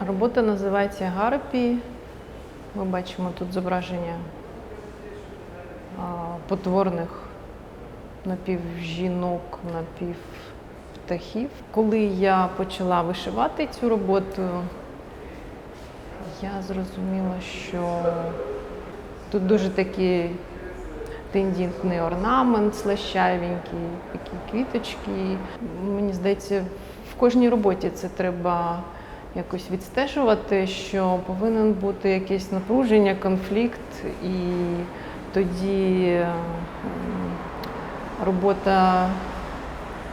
Робота називається Гарпі. Ми бачимо тут зображення потворних напівжінок, напівптахів. Коли я почала вишивати цю роботу, я зрозуміла, що тут дуже такий тендітний орнамент, слащавенький, такі квіточки. Мені здається, в кожній роботі це треба якось відстежувати, що повинен бути якесь напруження, конфлікт, і тоді робота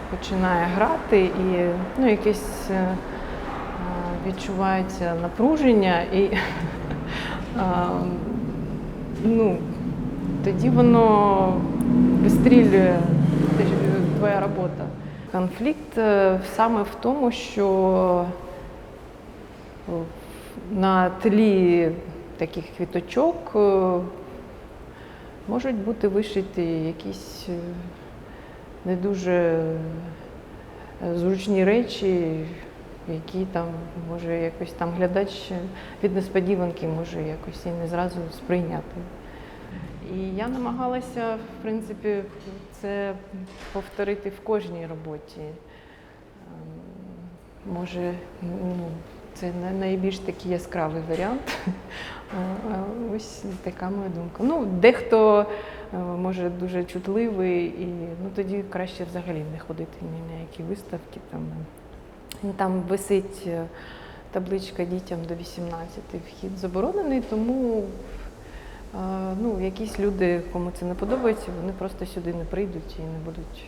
починає грати і ну, якесь е, відчувається напруження і е, ну, тоді воно вистрілює твоя робота. Конфлікт е, саме в тому, що на тлі таких квіточок е, можуть бути вишиті якісь е, не дуже е, зручні речі, які там може якось там глядач від несподіванки може якось і не зразу сприйняти. І я намагалася, в принципі, це повторити в кожній роботі. Ем, Може, ну, це най- найбільш такий яскравий варіант. А Ось така моя думка. Ну, дехто е, може дуже чутливий, і ну, тоді краще взагалі не ходити ні на які виставки. Там, там висить е, табличка дітям до 18 вхід заборонений, тому е, ну, якісь люди, кому це не подобається, вони просто сюди не прийдуть і не будуть